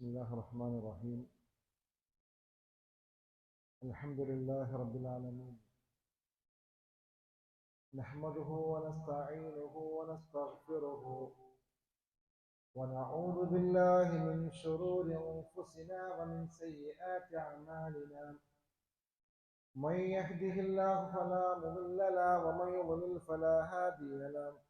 بسم الله الرحمن الرحيم. الحمد لله رب العالمين. نحمده ونستعينه ونستغفره ونعوذ بالله من شرور أنفسنا ومن سيئات أعمالنا. من يهده الله فلا مضل له ومن يضلل فلا هادي له.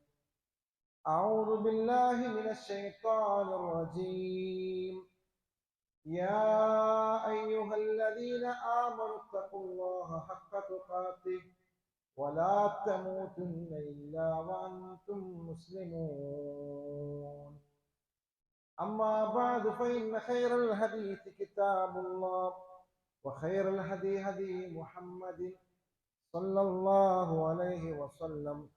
أعوذ بالله من الشيطان الرجيم. يا أيها الذين آمنوا اتقوا الله حق تقاته ولا تموتن إلا وأنتم مسلمون. أما بعد فإن خير الحديث كتاب الله وخير الهدي هدي محمد صلى الله عليه وسلم.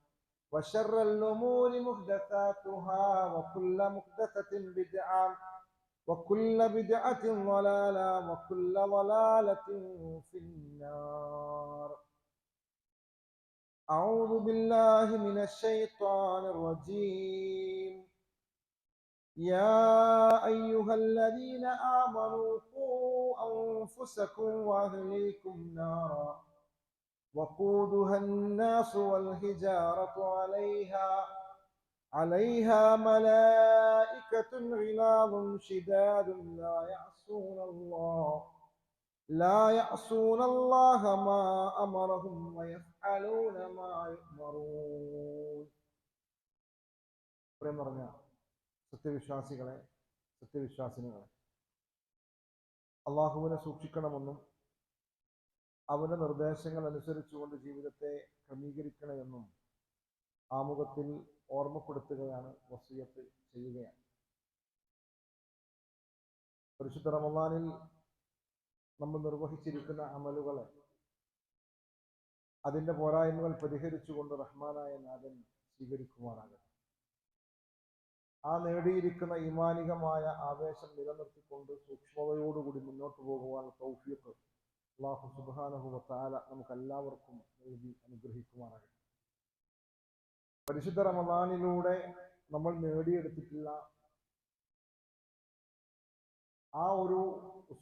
وشر الأمور محدثاتها وكل محدثة بدعة وكل بدعة ضلالة وكل ضلالة في النار. أعوذ بالله من الشيطان الرجيم. يا أيها الذين آمنوا قوا أنفسكم وأهليكم نارا. وقودها الناس والحجارة عليها عليها ملائكة غلاظ شداد لا يعصون الله لا يعصون الله ما أمرهم ويفعلون ما يؤمرون പ്രേം പറഞ്ഞ സത്യവിശ്വാസികളെ സത്യവിശ്വാസിനികളെ അള്ളാഹുവിനെ സൂക്ഷിക്കണമെന്നും അവന്റെ നിർദ്ദേശങ്ങൾ അനുസരിച്ചുകൊണ്ട് ജീവിതത്തെ ക്രമീകരിക്കണമെന്നും ആമുഖത്തിൽ ഓർമ്മപ്പെടുത്തുകയാണ് വസീയത്ത് ചെയ്യുകയാണ്. പരിശുദ്ധ റമദാനിൽ നമ്മൾ നിർവഹിച്ചിരിക്കുന്ന അമലുകളെ അതിന്റെ പോരായ്മകൾ പരിഹരിച്ചുകൊണ്ട് റഹ്മാനായ നാഥൻ സ്വീകരിക്കുമാറാകട്ടെ. ആ നേടിയിരിക്കുന്ന ഇമാനികമായ ആവേശം നിലനിർത്തിക്കൊണ്ട് സൂക്ഷ്മതയോടുകൂടി മുന്നോട്ട് പോകുവാൻ തൗഫീഖ് അള്ളാഹു സുബാനഹു വത്താല നമുക്ക് എല്ലാവർക്കും എഴുതി അനുഗ്രഹിക്കുമാറാകട്ടെ. പരിശുദ്ധ റമദാനിലൂടെ നമ്മൾ നേടിയെടുത്തിട്ടുള്ള ആ ഒരു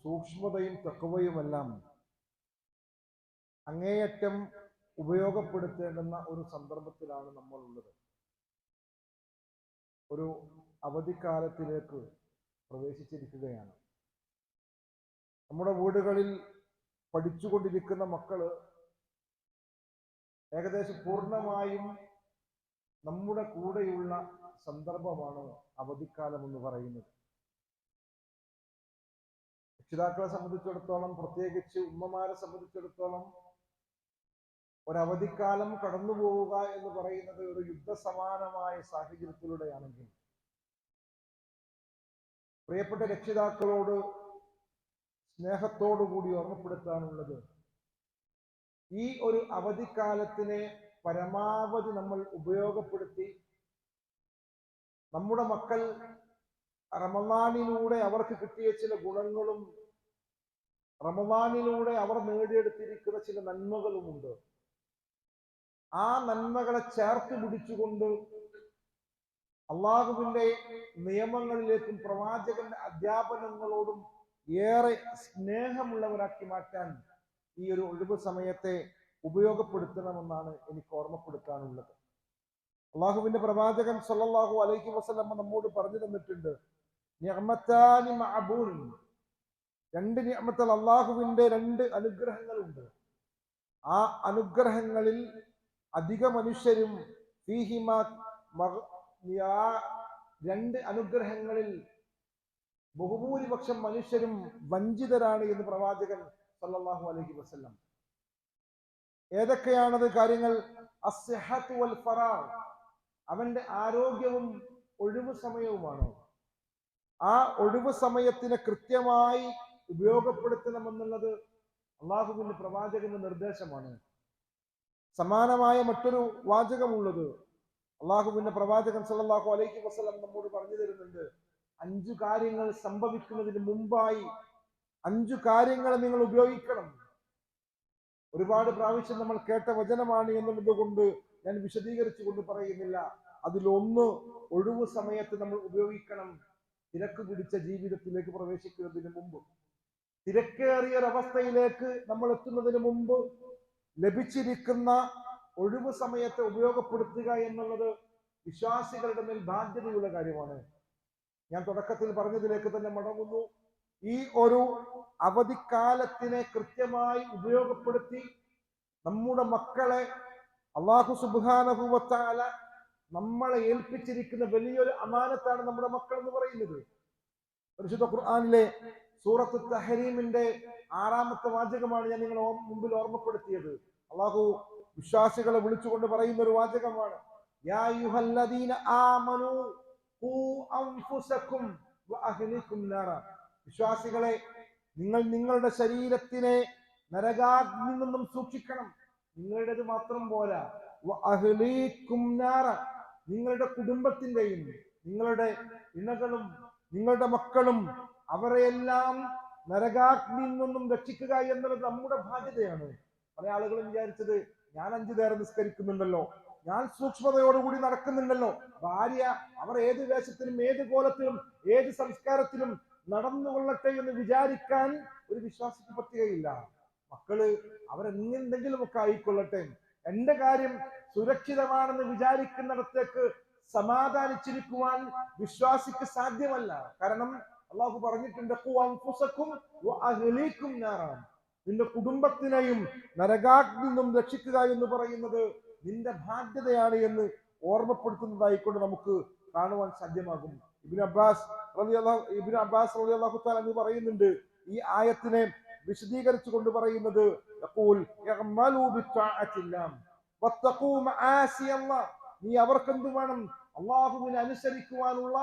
സൂക്ഷ്മതയും തക്കവയുമെല്ലാം അങ്ങേയറ്റം ഉപയോഗപ്പെടുത്തേണ്ടുന്ന ഒരു സന്ദർഭത്തിലാണ് നമ്മൾ ഉള്ളത് ഒരു അവധിക്കാലത്തിലേക്ക് പ്രവേശിച്ചിരിക്കുകയാണ്. നമ്മുടെ വീടുകളിൽ പഠിച്ചുകൊണ്ടിരിക്കുന്ന മക്കൾ ഏകദേശം പൂർണമായും നമ്മുടെ കൂടെയുള്ള സന്ദർഭമാണ് അവധിക്കാലം എന്ന് പറയുന്നത്. രക്ഷിതാക്കളെ സംബന്ധിച്ചിടത്തോളം പ്രത്യേകിച്ച് ഉമ്മമാരെ സംബന്ധിച്ചിടത്തോളം ഒരവധിക്കാലം കടന്നു പോവുക എന്ന് പറയുന്നത് ഒരു യുദ്ധസമാനമായ സാഹചര്യത്തിലൂടെയാണെങ്കിൽ പ്രിയപ്പെട്ട രക്ഷിതാക്കളോട് സ്നേഹത്തോടു കൂടി ഓർമ്മപ്പെടുത്താനുള്ളത്. ഈ ഒരു അവധിക്കാലത്തിനെ പരമാവധി നമ്മൾ ഉപയോഗപ്പെടുത്തി നമ്മുടെ മക്കൾ റമദാനിലൂടെ അവർക്ക് കിട്ടിയ ചില ഗുണങ്ങളും റമദാനിലൂടെ അവർ നേടിയെടുത്തിരിക്കുന്ന ചില നന്മകളുമുണ്ട്. ആ നന്മകളെ ചേർത്ത് പിടിച്ചുകൊണ്ട് അള്ളാഹുവിന്റെ നിയമങ്ങളിലേക്കും പ്രവാചകന്റെ അധ്യാപനങ്ങളോടും ഏറെ സ്നേഹമുള്ളവരാക്കി മാറ്റാൻ ഈ ഒരു ഒഴിവ് സമയത്തെ ഉപയോഗപ്പെടുത്തണമെന്നാണ് എനിക്ക് ഓർമ്മപ്പെടുത്താനുള്ളത്. അള്ളാഹുവിന്റെ പ്രവാചകൻ സല്ലല്ലാഹു അലൈഹി വസല്ലം നമ്മോട് പറഞ്ഞു തന്നിട്ടുണ്ട് രണ്ട് നിയമത്തൽ അള്ളാഹുവിന്റെ രണ്ട് അനുഗ്രഹങ്ങളുണ്ട്. ആ അനുഗ്രഹങ്ങളിൽ അധിക മനുഷ്യരും രണ്ട് അനുഗ്രഹങ്ങളിൽ ബഹുഭൂരിപക്ഷം മനുഷ്യരും വഞ്ചിതരാണ് എന്ന് പ്രവാചകൻ സല്ലാഹു അലൈഹി വസല്ലം. ഏതൊക്കെയാണത് കാര്യങ്ങൾ? അവന്റെ ആരോഗ്യവും ഒഴിവു സമയവുമാണ്? ആ ഒഴിവു സമയത്തിനെ കൃത്യമായി ഉപയോഗപ്പെടുത്തണമെന്നുള്ളത് അള്ളാഹുവിന്റെ പ്രവാചകന്റെ നിർദ്ദേശമാണ്. സമാനമായ മറ്റൊരു വാചകമുള്ളത് അള്ളാഹുവിന്റെ പ്രവാചകൻ സല്ലാഹു അലൈഹി വസ്ലം നമ്മോട് പറഞ്ഞു തരുന്നുണ്ട്. അഞ്ചു കാര്യങ്ങൾ സംഭവിക്കുന്നതിന് മുമ്പായി അഞ്ചു കാര്യങ്ങൾ നിങ്ങൾ ഉപയോഗിക്കണം. ഒരുപാട് പ്രാവശ്യം നമ്മൾ കേട്ട വചനമാണ് എന്നുള്ളത് കൊണ്ട് ഞാൻ വിശദീകരിച്ചു കൊണ്ട് പറയുന്നില്ല. അതിലൊന്ന് ഒഴിവ് സമയത്ത് നമ്മൾ ഉപയോഗിക്കണം തിരക്ക് പിടിച്ച ജീവിതത്തിലേക്ക് പ്രവേശിക്കുന്നതിന് മുമ്പ്. തിരക്കേറിയ ഒരവസ്ഥയിലേക്ക് നമ്മൾ എത്തുന്നതിന് മുമ്പ് ലഭിച്ചിരിക്കുന്ന ഒഴിവ് സമയത്തെ ഉപയോഗപ്പെടുത്തുക എന്നുള്ളത് വിശ്വാസികളുടെ മേൽ ബാധ്യതയുള്ള കാര്യമാണ്. ഞാൻ തുടക്കത്തിൽ പറഞ്ഞതിലേക്ക് തന്നെ മടങ്ങുന്നു. ഈ ഒരു അവധിക്കാലത്തിനെ കൃത്യമായി ഉപയോഗപ്പെടുത്തി നമ്മുടെ മക്കളെ അള്ളാഹു സുബാനഹുവത്താല നമ്മളെ ഏൽപ്പിച്ചിരിക്കുന്ന വലിയൊരു അമാനത്താണ് നമ്മുടെ മക്കൾ എന്ന് പറയുന്നത്. പരിശുദ്ധ ഖുർആാനിലെ സൂറത്ത് തഹരീമിന്റെ ആറാമത്തെ വാചകമാണ് ഞാൻ നിങ്ങൾ മുമ്പിൽ ഓർമ്മപ്പെടുത്തിയത്. അള്ളാഹു വിശ്വാസികളെ വിളിച്ചുകൊണ്ട് പറയുന്ന ഒരു വാചകമാണ്. യാ യുഹല്ലദീന ആമനൂ വിശ്വാസികളെ നിങ്ങൾ നിങ്ങളുടെ ശരീരത്തിനെ നരകാഗ്നി നിന്നും സൂക്ഷിക്കണം. നിങ്ങളുടേത് മാത്രം പോരാ. നിങ്ങളുടെ കുടുംബത്തിന്റെയും നിങ്ങളുടെ ഇണകളും നിങ്ങളുടെ മക്കളും അവരെയെല്ലാം നരകാഗ്നിയിൽ നിന്നും രക്ഷിക്കുക എന്നുള്ളത് നമ്മുടെ ബാധ്യതയാണ്. പല ആളുകളും വിചാരിച്ചത് ഞാൻ അഞ്ചു നേരം നിസ്കരിക്കുന്നുണ്ടല്ലോ. ഞാൻ സൂക്ഷ്മതയോടുകൂടി നടക്കുന്നുണ്ടല്ലോ. ഭാര്യ അവർ ഏത് വേഷത്തിലും ഏത് കോലത്തിലും ഏത് സംസ്കാരത്തിലും നടന്നുകൊള്ളട്ടെ എന്ന് വിചാരിക്കാൻ ഒരു വിശ്വാസിക്ക് പറ്റുകയില്ല. മക്കൾ അവരെന്തെങ്കിലുമൊക്കെ ആയിക്കൊള്ളട്ടെ. എന്റെ കാര്യം സുരക്ഷിതമാണെന്ന് വിചാരിക്കുന്നിടത്തേക്ക് സമാധാനിച്ചിരിക്കുവാൻ വിശ്വാസിക്ക് സാധ്യമല്ല. കാരണം അള്ളാഹു പറഞ്ഞിട്ടുണ്ട്. നിന്റെ കുടുംബത്തിനെയും നരകാഗ്നിന്നും രക്ഷിക്കുക എന്ന് പറയുന്നത് നിന്റെ ബാധ്യതയാണ് എന്ന് ഓർമ്മപ്പെടുത്തുന്നതായിക്കൊണ്ട് നമുക്ക് കാണുവാൻ സാധ്യമാകും ഇബിൻ അബ്ബാസ് ഇബിൻ അബ്ബാസ് തആല എന്ന് പറയുന്നുണ്ട് ഈ ആയത്തിനെ വിശദീകരിച്ചു കൊണ്ട് പറയുന്നത്. നീ അവർക്കെന്ത് വേണം അള്ളാഹുവിനെ അനുസരിക്കുവാനുള്ള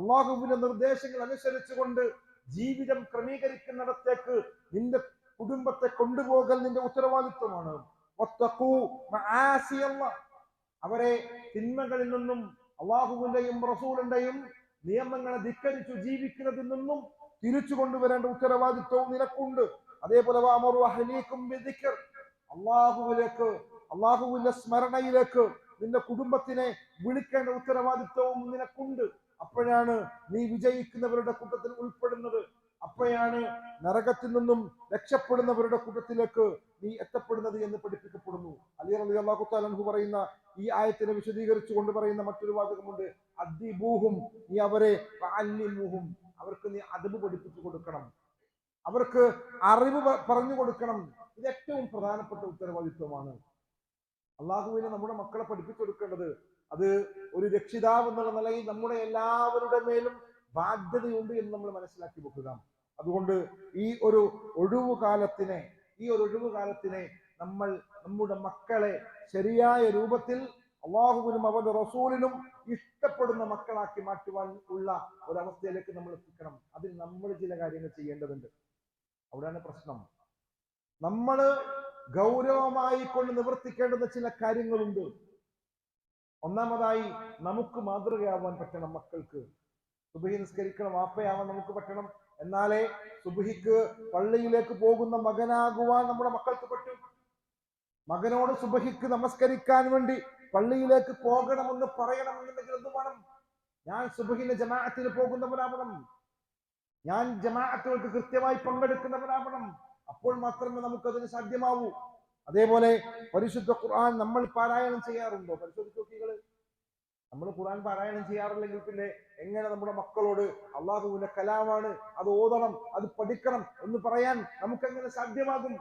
അള്ളാഹുവിന്റെ നിർദ്ദേശങ്ങൾ അനുസരിച്ചുകൊണ്ട് ജീവിതം ക്രമീകരിക്കുന്നിടത്തേക്ക് നിന്റെ കുടുംബത്തെ കൊണ്ടുപോകൽ നിന്റെ ഉത്തരവാദിത്വമാണ്. അവരെ തിന്മകളിൽ നിന്നും അള്ളാഹുവിന്റെയും റസൂലിന്റെയും നിയമങ്ങളെ ധിക്കരിച്ചു ജീവിക്കുന്നതിൽ നിന്നും തിരിച്ചു കൊണ്ടുവരേണ്ട ഉത്തരവാദിത്വവും നിനക്കുണ്ട്. അതേപോലെ. അള്ളാഹുവിലേക്ക് അള്ളാഹുവിന്റെ സ്മരണയിലേക്ക് നിന്റെ കുടുംബത്തിനെ വിളിക്കേണ്ട ഉത്തരവാദിത്വവും നിനക്കുണ്ട്. അപ്പോഴാണ് നീ വിജയിക്കുന്നവരുടെ കൂട്ടത്തിൽ ഉൾപ്പെടുന്നത്. അപ്പോഴാണ് നരകത്തിൽ നിന്നും രക്ഷപ്പെടുന്നവരുടെ കൂട്ടത്തിലേക്ക് നീ എത്തപ്പെടുന്നത് എന്ന് പഠിപ്പിക്കപ്പെടുന്നു. അലി അലി അള്ളാഹു താലൻഹു പറയുന്ന ഈ ആയത്തിനെ വിശദീകരിച്ചു കൊണ്ട് പറയുന്ന മറ്റൊരു വാചകമുണ്ട്. അദ്ദിബൂഹും നീ അവരെ അല്ലിമൂഹും അവർക്ക് നീ അദബ് പഠിപ്പിച്ചു കൊടുക്കണം. അവർക്ക് അറിവ് പറഞ്ഞു കൊടുക്കണം. ഇത് ഏറ്റവും പ്രധാനപ്പെട്ട ഉത്തരവാദിത്വമാണ്. അള്ളാഹുവിനെ നമ്മുടെ മക്കളെ പഠിപ്പിച്ചു കൊടുക്കേണ്ടത് അത് ഒരു രക്ഷിതാവ് എന്നുള്ള നിലയിൽ നമ്മുടെ എല്ലാവരുടെ മേലും ബാധ്യതയുണ്ട് എന്ന് നമ്മൾ മനസ്സിലാക്കി വെക്കുക. അതുകൊണ്ട് ഈ ഒരു ഒഴിവു കാലത്തിനെ ഈ ഒരു ഒഴിവു കാലത്തിനെ നമ്മൾ നമ്മുടെ മക്കളെ ശരിയായ രൂപത്തിൽ അള്ളാഹുവിനും അവന്റെ റസൂലിനും ഇഷ്ടപ്പെടുന്ന മക്കളാക്കി മാറ്റുവാൻ ഉള്ള ഒരവസ്ഥയിലേക്ക് നമ്മൾ എത്തിക്കണം. അതിൽ നമ്മൾ ചില കാര്യങ്ങൾ ചെയ്യേണ്ടതുണ്ട്. അവിടെയാണ് പ്രശ്നം. നമ്മൾ ഗൗരവമായി കൊണ്ട് നിവർത്തിക്കേണ്ടുന്ന ചില കാര്യങ്ങളുണ്ട്. ഒന്നാമതായി നമുക്ക് മാതൃകയാവാൻ പറ്റണം മക്കൾക്ക്. സുബഹി നിസ്കരിക്കണം വാപ്പയാവാൻ നമുക്ക് പറ്റണം. എന്നാലേ സുബഹിക്ക് പള്ളിയിലേക്ക് പോകുന്ന മകനാകുവാൻ നമ്മുടെ മക്കൾക്ക് പറ്റും. മകനോട് സുബഹിക്ക് നമസ്കരിക്കാൻ വേണ്ടി പള്ളിയിലേക്ക് പോകണമെന്ന് പറയണം എന്നുണ്ടെങ്കിൽ എന്ത് വേണം? ഞാൻ സുബഹിന്റെ ജമാഅത്തിന് പോകുന്നവരാവണം ഞാൻ ജമാഅത്തുകൾക്ക് കൃത്യമായി പങ്കെടുക്കുന്നവരാവണം അപ്പോൾ മാത്രമേ നമുക്കതിന് സാധ്യമാവൂ. അതേപോലെ പരിശുദ്ധ ഖുർആൻ നമ്മൾ പാരായണം ചെയ്യാറുണ്ടോ? പരിശോധിച്ചു നോക്കികൾ നമ്മൾ ഖുറാൻ പാരായണം ചെയ്യാറില്ലെങ്കിൽ പിന്നെ എങ്ങനെ നമ്മുടെ മക്കളോട് അള്ളാഹുവിന്റെ കലാമാണ് അത് ഓതണം അത് പഠിക്കണം എന്ന് പറയാൻ നമുക്ക് എങ്ങനെ സാധ്യമാകും?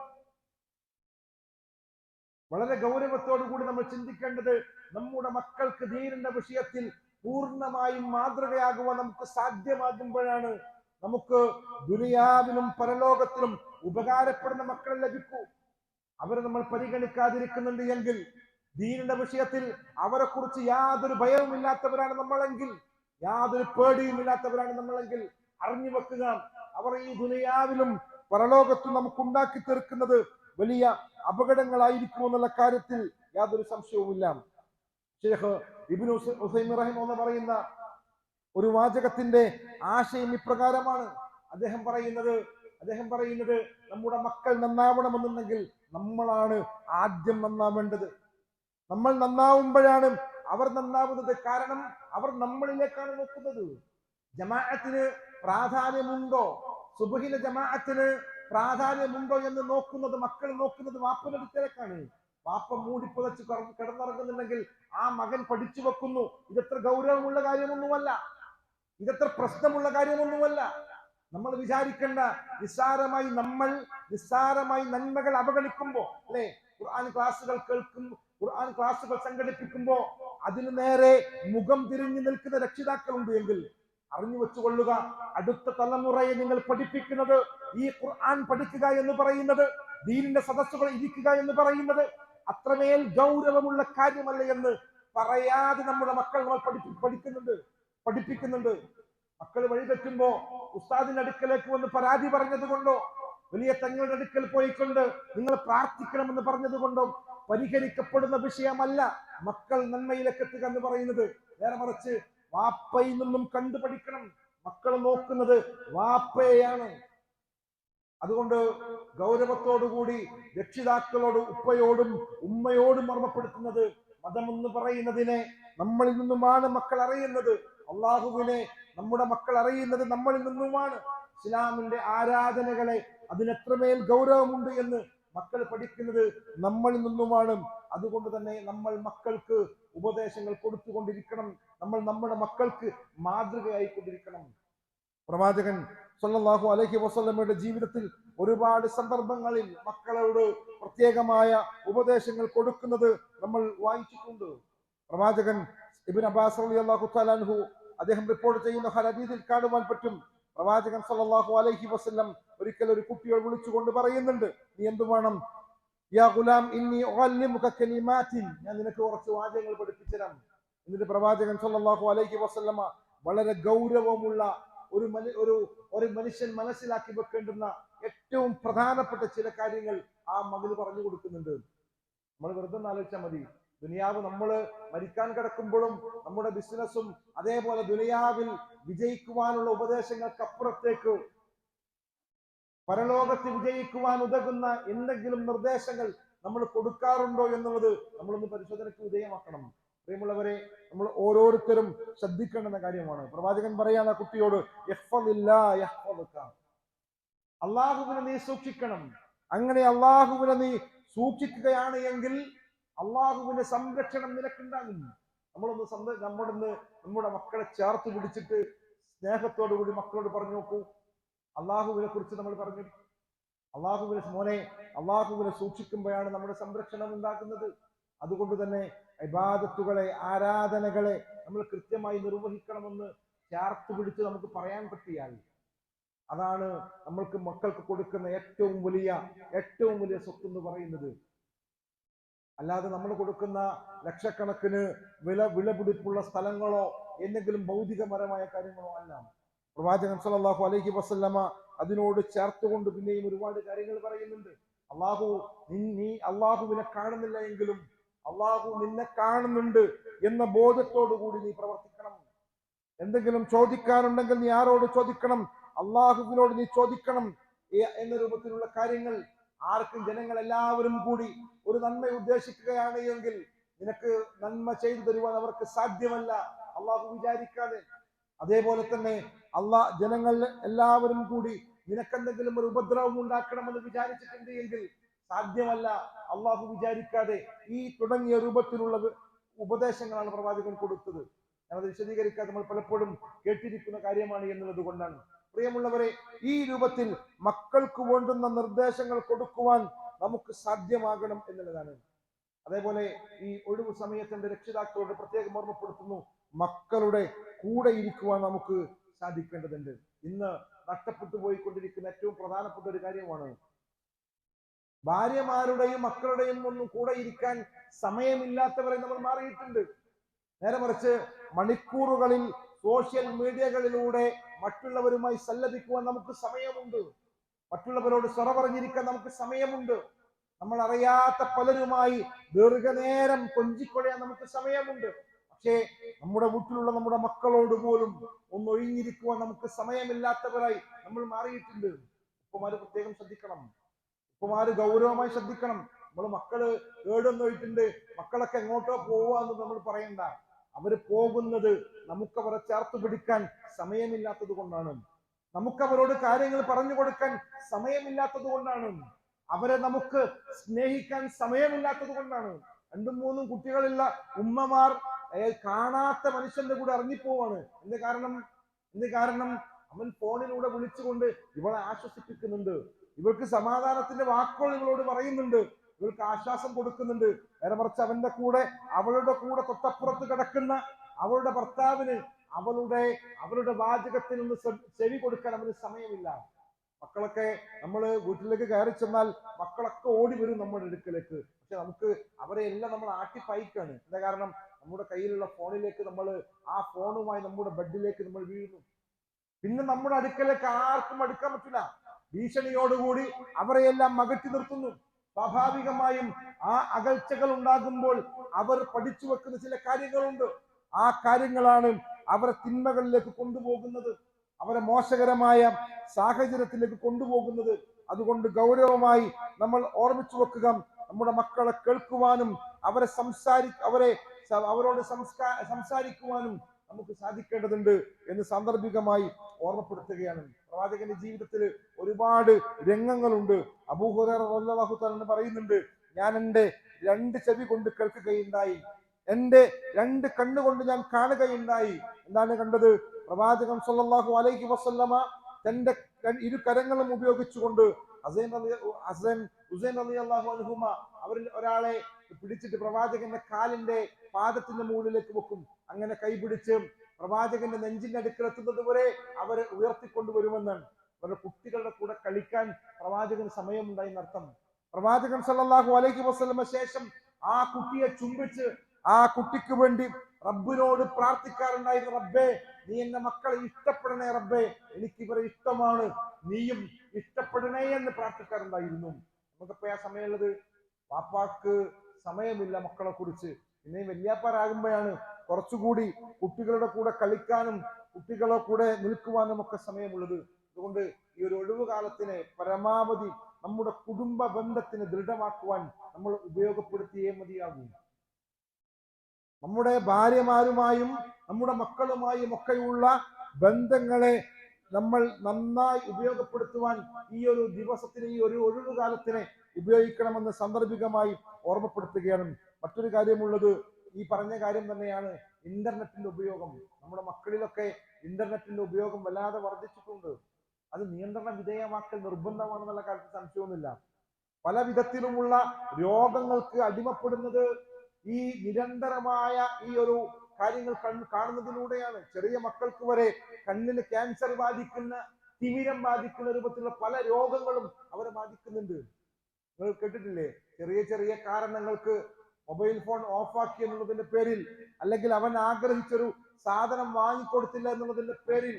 വളരെ ഗൗരവത്തോടു കൂടി നമ്മൾ ചിന്തിക്കേണ്ടത് നമ്മുടെ മക്കൾക്ക് ദീനിന്റെ വിഷയത്തിൽ പൂർണമായും മാതൃകയാകുവാൻ നമുക്ക് സാധ്യമാകുമ്പോഴാണ് നമുക്ക് ദുനിയാവിലും പരലോകത്തിലും ഉപകാരപ്പെടുന്ന മക്കളെ ലഭിക്കൂ. അവരെ നമ്മൾ പരിഗണിക്കാതിരിക്കുന്നുണ്ട് എങ്കിൽ ദീനിന്റെ വിഷയത്തിൽ അവരെ കുറിച്ച് യാതൊരു ഭയവും ഇല്ലാത്തവരാണ് നമ്മളെങ്കിൽ യാതൊരു പേടിയും ഇല്ലാത്തവരാണ് നമ്മളെങ്കിൽ അറിഞ്ഞു വെക്കുക അവർ ഈ ദുനിയാവിലും പരലോകത്തും നമുക്ക് ഉണ്ടാക്കി തീർക്കുന്നത് വലിയ അപകടങ്ങളായിരിക്കും എന്നുള്ള കാര്യത്തിൽ യാതൊരു സംശയവുമില്ല. ഷേഖ് ഇബിനു ഹുസൈൻ റഹിം എന്ന് പറയുന്ന ഒരു വാചകത്തിന്റെ ആശയം ഇപ്രകാരമാണ്. അദ്ദേഹം പറയുന്നത് അദ്ദേഹം പറയുന്നത് നമ്മുടെ മക്കൾ നന്നാവണമെന്നുണ്ടെങ്കിൽ നമ്മളാണ് ആദ്യം നന്നാവേണ്ടത്. നമ്മൾ നന്നാവുമ്പോഴാണ് അവർ നന്നാവുന്നത്. കാരണം അവർ നമ്മളിലേക്കാണ് നോക്കുന്നത്. ജമാഅത്തിന് പ്രാധാന്യമുണ്ടോ? സുബഹിലെ ജമാഅത്തിന് പ്രാധാന്യമുണ്ടോ എന്ന് നോക്കുന്നത് മക്കൾ നോക്കുന്നത് വാപ്പയുടെ അടുത്തേക്കാണ് വാപ്പ മൂടിപ്പുതച്ച് കിടന്നുറങ്ങുന്നുണ്ടെങ്കിൽ ആ മകൻ പഠിച്ചു വെക്കുന്നു. ഇതത്ര ഗൗരവമുള്ള കാര്യമൊന്നുമല്ല. ഇതത്ര പ്രശ്നമുള്ള കാര്യമൊന്നുമല്ല. നമ്മൾ വിചാരിക്കേണ്ട നിസ്സാരമായി നമ്മൾ നിസ്സാരമായി നന്മകൾ അവഗണിക്കുമ്പോ അല്ലെ? ഖുർആൻ ക്ലാസ്സുകൾ കേൾക്കും ഖുർആൻ ക്ലാസ്സുകൾ സംഘടിപ്പിക്കുമ്പോ അതിന് നേരെ മുഖം തിരിഞ്ഞു നിൽക്കുന്ന രക്ഷിതാക്കളുണ്ട് എങ്കിൽ അറിഞ്ഞു വെച്ചുകൊള്ളുക അടുത്ത തലമുറയെ നിങ്ങൾ പഠിപ്പിക്കുന്നത് ഈ ഖുർആൻ പഠിക്കുക എന്ന് പറയുന്നത് ദീനിന്റെ സദസ്സുകൾ ഇരിക്കുക എന്ന് പറയുന്നത് അത്രമേൽ ഗൗരവമുള്ള കാര്യമല്ല എന്ന് പറയാതെ നമ്മുടെ മക്കൾ നമ്മൾ പഠിപ്പി പഠിക്കുന്നുണ്ട് പഠിപ്പിക്കുന്നുണ്ട്. മക്കൾ വഴിതെറ്റുമ്പോ ഉസ്താദിന്റെ അടുക്കലേക്ക് വന്ന് പരാതി പറഞ്ഞത് കൊണ്ടോ വലിയ തങ്ങളുടെ അടുക്കൽ പോയിക്കൊണ്ട് നിങ്ങൾ പ്രാർത്ഥിക്കണമെന്ന് പറഞ്ഞത് കൊണ്ടോ പരിഹരിക്കപ്പെടുന്ന വിഷയമല്ല. മക്കൾ നന്മയിലേക്ക് എത്തുക എന്ന് പറയുന്നത്. നേരെ മറിച്ച് വാപ്പയിൽ നിന്നും കണ്ടുപഠിക്കണം. മക്കൾ നോക്കുന്നത് വാപ്പയെയാണ്. അതുകൊണ്ട് ഗൗരവത്തോടുകൂടി രക്ഷിതാക്കളോട് ഉപ്പയോടും ഉമ്മയോടും ഓർമ്മപ്പെടുത്തുന്നത് മതം എന്ന് പറയുന്നതിനെ നമ്മളിൽ നിന്നുമാണ് മക്കൾ അറിയുന്നത്. അള്ളാഹുവിനെ നമ്മുടെ മക്കൾ അറിയുന്നത് നമ്മളിൽ നിന്നുമാണ്. ഇസ്ലാമിന്റെ ആരാധനകളെ അതിനെത്രമേൽ ഗൗരവമുണ്ട് എന്ന് മക്കൾ പഠിക്കുന്നത് നമ്മളിൽ നിന്നുമാണ്. അതുകൊണ്ട് തന്നെ നമ്മൾ മക്കൾക്ക് ഉപദേശങ്ങൾ കൊടുത്തുകൊണ്ടിരിക്കണം. നമ്മൾ നമ്മുടെ മക്കൾക്ക് മാതൃകയായി കൊണ്ടിരിക്കണം പ്രവാചകൻ സല്ലാഹു അലഹി വസ്ലമയുടെ ജീവിതത്തിൽ ഒരുപാട് സന്ദർഭങ്ങളിൽ മക്കളോട് പ്രത്യേകമായ ഉപദേശങ്ങൾ കൊടുക്കുന്നത് നമ്മൾ വായിച്ചിട്ടുണ്ട്. പ്രവാചകൻ ഇബിൻ അബ്ബാസ് റളിയല്ലാഹു തആലാൻഹു അദ്ദേഹം റിപ്പോർട്ട് ചെയ്യുന്ന ഹദീസിൽ കാണുവാൻ പറ്റും. പ്രവാചകൻ സല്ലല്ലാഹു അലൈഹി വസല്ലം ഒരിക്കൽ ഒരു കുട്ടിയെ വിളിച്ചുകൊണ്ട് പറയുന്നുണ്ട് നീ എന്തു വേണം? യാ ഗുലാം ഇന്നി ഞാൻ നിനക്ക് കുറച്ച് വാചകങ്ങൾ പഠിപ്പിച്ചുതരാം. എന്നിട്ട് പ്രവാചകൻ സല്ലല്ലാഹു അലൈഹി വസല്ലമ വളരെ ഗൗരവമുള്ള ഒരു മനു ഒരു ഒരു മനുഷ്യൻ മനസ്സിലാക്കി വെക്കേണ്ടുന്ന ഏറ്റവും പ്രധാനപ്പെട്ട ചില കാര്യങ്ങൾ ആ മകന് പറഞ്ഞു കൊടുക്കുന്നുണ്ട്. നമ്മൾ വെറുതെ ആലോചിച്ചാൽ മതി. ദുനിയാവ് നമ്മൾ മരിക്കാൻ കിടക്കുമ്പോഴും നമ്മുടെ ബിസിനസ്സും അതേപോലെ ദുനിയാവിൽ വിജയിക്കുവാനുള്ള ഉപദേശങ്ങൾക്കപ്പുറത്തേക്ക് പരലോകത്ത് വിജയിക്കുവാൻ ഉതകുന്ന എന്തെങ്കിലും നിർദ്ദേശങ്ങൾ നമ്മൾ കൊടുക്കാറുണ്ടോ എന്നുള്ളത് നമ്മളൊന്ന് പരിശോധനയ്ക്ക് വിധേയമാക്കണം. പ്രിയമുള്ളവരെ നമ്മൾ ഓരോരുത്തരും ശ്രദ്ധിക്കേണ്ടുന്ന കാര്യമാണ്. പ്രവാചകൻ പറയാണ് കുട്ടിയോട്. അള്ളാഹുവിനെ നീ സൂക്ഷിക്കണം. അങ്ങനെ അള്ളാഹുവിനെ നീ സൂക്ഷിക്കുകയാണ് എങ്കിൽ അള്ളാഹുവിന്റെ സംരക്ഷണം നിനക്കുണ്ടാകും. നമ്മളൊന്ന് സന്ത നമ്മളൊന്ന് നമ്മുടെ മക്കളെ ചേർത്ത് പിടിച്ചിട്ട് സ്നേഹത്തോടു കൂടി മക്കളോട് പറഞ്ഞു നോക്കൂ. അള്ളാഹുവിനെ കുറിച്ച് നമ്മൾ പറഞ്ഞു. അള്ളാഹുവിനെ മോനെ അള്ളാഹുവിനെ സൂക്ഷിക്കുമ്പോഴാണ് നമ്മുടെ സംരക്ഷണം ഉണ്ടാക്കുന്നത് അതുകൊണ്ട് തന്നെ ഇബാദത്തുകളെ ആരാധനകളെ നമ്മൾ കൃത്യമായി നിർവഹിക്കണമെന്ന് ചേർത്ത് പിടിച്ച് നമുക്ക് പറയാൻ പറ്റിയാൽ അതാണ് നമ്മൾക്ക് മക്കൾക്ക് കൊടുക്കുന്ന ഏറ്റവും വലിയ ഏറ്റവും വലിയ സ്വത്ത് എന്ന് പറയുന്നത്. അല്ലാതെ നമ്മൾ കൊടുക്കുന്ന ലക്ഷക്കണക്കിന് വില വിലപിടിപ്പുള്ള സ്ഥലങ്ങളോ എന്തെങ്കിലും ഭൗതികപരമായ കാര്യങ്ങളോ അല്ല. പ്രവാചകൻ സല്ലല്ലാഹു അലൈഹി വസല്ലമ അതിനോട് ചേർത്തുകൊണ്ട് പിന്നെയും ഒരുപാട് കാര്യങ്ങൾ പറയുന്നുണ്ട്. അള്ളാഹു നീ അള്ളാഹുവിനെ കാണുന്നില്ല എങ്കിലും അള്ളാഹു നിന്നെ കാണുന്നുണ്ട് എന്ന ബോധത്തോടു കൂടി നീ പ്രവർത്തിക്കണം. എന്തെങ്കിലും ചോദിക്കാനുണ്ടെങ്കിൽ നീ ആരോട് ചോദിക്കണം? അള്ളാഹുവിനോട് നീ ചോദിക്കണം. എന്ന രൂപത്തിലുള്ള കാര്യങ്ങൾ ആർക്കും ജനങ്ങൾ എല്ലാവരും കൂടി ഒരു നന്മ ഉദ്ദേശിക്കുകയാണ് എങ്കിൽ നിനക്ക് നന്മ ചെയ്തു തരുവാൻ അവർക്ക് സാധ്യമല്ല. അള്ളാഹു വിചാരിക്കാതെ. അതേപോലെ തന്നെ അള്ളാ ജനങ്ങൾ എല്ലാവരും കൂടി നിനക്കെന്തെങ്കിലും ഒരു ഉപദ്രവം ഉണ്ടാക്കണമെന്ന് വിചാരിച്ചിട്ടുണ്ട് എങ്കിൽ സാധ്യമല്ല. അള്ളാഹു വിചാരിക്കാതെ ഈ തുടങ്ങിയ രൂപത്തിലുള്ള ഉപദേശങ്ങളാണ് പ്രവാചകൻ കൊടുത്തത്. ഞാനത് വിശദീകരിക്കാതെ നമ്മൾ പലപ്പോഴും കേട്ടിരിക്കുന്ന കാര്യമാണ് എന്നുള്ളത് കൊണ്ടാണ്. പ്രിയമുള്ളവരെ ഈ രൂപത്തിൽ മക്കൾക്ക് വേണ്ടുന്ന നിർദ്ദേശങ്ങൾ കൊടുക്കുവാൻ നമുക്ക് സാധ്യമാകണം എന്നുള്ളതാണ്. അതേപോലെ ഈ ഒഴിവ് സമയത്തിന്റെ രക്ഷിതാക്കളോട് പ്രത്യേകം ഓർമ്മപ്പെടുത്തുന്നു മക്കളുടെ കൂടെ ഇരിക്കുവാൻ നമുക്ക് സാധിക്കേണ്ടതുണ്ട്. ഇന്ന് നഷ്ടപ്പെട്ടു പോയിക്കൊണ്ടിരിക്കുന്ന ഏറ്റവും പ്രധാനപ്പെട്ട ഒരു കാര്യമാണ് ഭാര്യമാരുടെയും മക്കളുടെയും ഒന്നും കൂടെ ഇരിക്കാൻ സമയമില്ലാത്തവരെ നമ്മൾ മാറിയിട്ടുണ്ട്. നേരെ മറിച്ച് മണിക്കൂറുകളിൽ സോഷ്യൽ മീഡിയകളിലൂടെ മറ്റുള്ളവരുമായി സല്ലപിക്കുവാൻ നമുക്ക് സമയമുണ്ട്. മറ്റുള്ളവരോട് സ്വറ പറഞ്ഞിരിക്കാൻ നമുക്ക് സമയമുണ്ട്. നമ്മൾ അറിയാത്ത പലരുമായി ദീർഘനേരം കൊഞ്ചിക്കൊഴയാൻ നമുക്ക് സമയമുണ്ട്. പക്ഷേ നമ്മുടെ വീട്ടിലുള്ള നമ്മുടെ മക്കളോട് പോലും ഒന്നൊഴിഞ്ഞിരിക്കുവാൻ നമുക്ക് സമയമില്ലാത്തവരായി നമ്മൾ മാറിയിട്ടുണ്ട്. ഉപ്പമാര് പ്രത്യേകം ശ്രദ്ധിക്കണം. ഉപ്പമാര് ഗൗരവമായി ശ്രദ്ധിക്കണം. നമ്മൾ മക്കൾ ഏടൊന്നൊഴിട്ടുണ്ട് മക്കളൊക്കെ എങ്ങോട്ടോ പോവാന്ന് നമ്മൾ പറയണ്ട. അവർ പോകുന്നത് നമുക്ക് അവരെ ചേർത്ത് പിടിക്കാൻ സമയമില്ലാത്തത് കൊണ്ടാണ്. നമുക്ക് അവരോട് കാര്യങ്ങൾ പറഞ്ഞു കൊടുക്കാൻ സമയമില്ലാത്തത് കൊണ്ടാണ്. അവരെ നമുക്ക് സ്നേഹിക്കാൻ സമയമില്ലാത്തത് കൊണ്ടാണ്. രണ്ടും മൂന്നും കുട്ടികളുള്ള ഉമ്മമാർ കാണാത്ത മനുഷ്യന്റെ കൂടെ ഇറങ്ങിപ്പോവാണ്. എന്ത് കാരണം? എന്ത് കാരണം? അവൻ ഫോണിലൂടെ വിളിച്ചുകൊണ്ട് ഇവളെ ആശ്വസിപ്പിക്കുന്നുണ്ട്. ഇവൾക്ക് സമാധാനത്തിന്റെ വാക്കുകൾ ഇവളോട് പറയുന്നുണ്ട്. ഇവൾക്ക് ആശ്വാസം കൊടുക്കുന്നുണ്ട്. നേരെ മറിച്ച് അവന്റെ കൂടെ അവളുടെ കൂടെ തൊട്ടപ്പുറത്ത് കിടക്കുന്ന അവളുടെ ഭർത്താവിന് അവളുടെ അവളുടെ വാചകത്തിൽ നിന്ന് ചെവി കൊടുക്കാൻ അവന് സമയമില്ല. മക്കളൊക്കെ നമ്മൾ വീട്ടിലേക്ക് കയറി ചെന്നാൽ മക്കളൊക്കെ ഓടി വരും നമ്മുടെ അടുക്കലേക്ക്. പക്ഷെ നമുക്ക് അവരെ എല്ലാം നമ്മൾ ആട്ടിപ്പായിക്കാണ് എന്താ കാരണം? നമ്മുടെ കയ്യിലുള്ള ഫോണിലേക്ക് നമ്മൾ ആ ഫോണുമായി നമ്മുടെ ബെഡിലേക്ക് നമ്മൾ വീഴുന്നു. പിന്നെ നമ്മുടെ അടുക്കലേക്ക് ആർക്കും അടുക്കാൻ പറ്റില്ല. ഭീഷണിയോടുകൂടി അവരെയെല്ലാം മകറ്റി നിർത്തുന്നു. സ്വാഭാവികമായും ആ അകൽച്ചകൾ ഉണ്ടാകുമ്പോൾ അവർ പഠിച്ചു വെക്കുന്ന ചില കാര്യങ്ങളുണ്ട്. ആ കാര്യങ്ങളാണ് അവരെ തിന്മകളിലേക്ക് കൊണ്ടുപോകുന്നത്. അവരെ മോശകരമായ സാഹചര്യത്തിലേക്ക് കൊണ്ടുപോകുന്നത്. അതുകൊണ്ട് ഗൗരവമായി നമ്മൾ ഓർമ്മിച്ചു വെക്കുക നമ്മുടെ മക്കളെ കേൾക്കുവാനും അവരെ സംസാരി അവരെ അവരോട് സംസ്കാ സംസാരിക്കുവാനും നമുക്ക് സാധിക്കേണ്ടതുണ്ട് എന്ന് സാന്ദർഭികമായി ഓർമ്മപ്പെടുത്തുകയാണ്. പ്രവാചകന്റെ ജീവിതത്തിൽ ഒരുപാട് രംഗങ്ങളുണ്ട്. അബൂഹുറാഹു തന്നെ പറയുന്നുണ്ട് ഞാൻ എന്റെ രണ്ട് ചെവി കൊണ്ട് കേൾക്കുകയുണ്ടായി. എന്റെ രണ്ട് കണ്ണുകൊണ്ട് ഞാൻ കാണുകയുണ്ടായി. എന്താണ് കണ്ടത്? പ്രവാചകൻ സല്ലല്ലാഹു അലൈഹി വസല്ലമ തന്റെ ഇരു കരങ്ങളും ഉപയോഗിച്ചുകൊണ്ട് ഹസൈൻ അലി ഹസൻ ഹുസൈൻ അലി അള്ളാഹു അനുഹുമ അവരിൽ ഒരാളെ പിടിച്ചിട്ട് പ്രവാചകന്റെ കാലിന്റെ പാദത്തിന്റെ മുകളിലേക്ക് വെക്കും. അങ്ങനെ കൈപിടിച്ച് പ്രവാചകന്റെ നെഞ്ചിന്റെ അടുക്കലെത്തുന്നത് വരെ അവരെ ഉയർത്തിക്കൊണ്ടുവരുമെന്നാണ് അവരുടെ കുട്ടികളുടെ കൂടെ കളിക്കാൻ പ്രവാചകന് സമയമുണ്ടായി എന്നർത്ഥം. പ്രവാചകൻ സല്ലല്ലാഹു അലൈഹി വസല്ലമ ശേഷം ആ കുട്ടിയെ ചുംബിച്ച് ആ കുട്ടിക്ക് വേണ്ടി റബ്ബിനോട് പ്രാർത്ഥിക്കാറുണ്ടായിരുന്നു റബ്ബേ നീ എന്റെ മക്കളെ ഇഷ്ടപ്പെടണേ റബ്ബേ എനിക്ക് ഇവരെ ഇഷ്ടമാണ് നീയും ഇഷ്ടപ്പെടണേ എന്ന് പ്രാർത്ഥിക്കാറുണ്ടായിരുന്നു. നമുക്കിപ്പോ ആ സമയമുള്ളത് പാപ്പാക്ക് സമയമില്ല മക്കളെ കുറിച്ച്. പിന്നെ വല്യാപ്പാരാകുമ്പോഴാണ് കുറച്ചുകൂടി കുട്ടികളുടെ കൂടെ കളിക്കാനും കുട്ടികളെ കൂടെ നിൽക്കുവാനും ഒക്കെ സമയമുള്ളത്. അതുകൊണ്ട് ഈ ഒരു ഒഴിവ് കാലത്തിനെ പരമാവധി നമ്മുടെ കുടുംബ ബന്ധത്തിന് ദൃഢമാക്കുവാൻ നമ്മൾ ഉപയോഗപ്പെടുത്തിയേ മതിയാകൂ. നമ്മുടെ ഭാര്യമാരുമായും നമ്മുടെ മക്കളുമായും ഒക്കെയുള്ള ബന്ധങ്ങളെ നമ്മൾ നന്നായി ഉപയോഗപ്പെടുത്തുവാൻ ഈ ഒരു ദിവസത്തിന് ഈ ഒരു ഒഴിവ് കാലത്തിനെ ഉപയോഗിക്കണമെന്ന് സന്ദർഭികമായി ഓർമ്മപ്പെടുത്തുകയാണ്. മറ്റൊരു കാര്യമുള്ളത് ഈ പറഞ്ഞ കാര്യം തന്നെയാണ് ഇന്റർനെറ്റിന്റെ ഉപയോഗം. നമ്മുടെ മക്കളിലൊക്കെ ഇന്റർനെറ്റിന്റെ ഉപയോഗം വല്ലാതെ വർദ്ധിച്ചിട്ടുണ്ട്. അത് നിയന്ത്രണ വിധേയമാക്കൽ നിർബന്ധമാണെന്നുള്ള കാര്യത്തിൽ സംശയമൊന്നുമില്ല. പല വിധത്തിലുമുള്ള രോഗങ്ങൾക്ക് അടിമപ്പെടുന്നത് ഈ നിരന്തരമായ ഈ ഒരു കാര്യങ്ങൾ കാണുന്നതിലൂടെയാണ്. ചെറിയ മക്കൾക്ക് വരെ കണ്ണിന് ക്യാൻസർ ബാധിക്കുന്ന തിമിരം ബാധിക്കുന്ന രൂപത്തിലുള്ള പല രോഗങ്ങളും അവരെ ബാധിക്കുന്നുണ്ട്. നിങ്ങൾ കേട്ടിട്ടില്ലേ? ചെറിയ ചെറിയ കാരണങ്ങൾക്ക് മൊബൈൽ ഫോൺ ഓഫാക്കി എന്നുള്ളതിന്റെ പേരിൽ അല്ലെങ്കിൽ അവൻ ആഗ്രഹിച്ചൊരു സാധനം വാങ്ങിക്കൊടുത്തില്ല എന്നുള്ളതിന്റെ പേരിൽ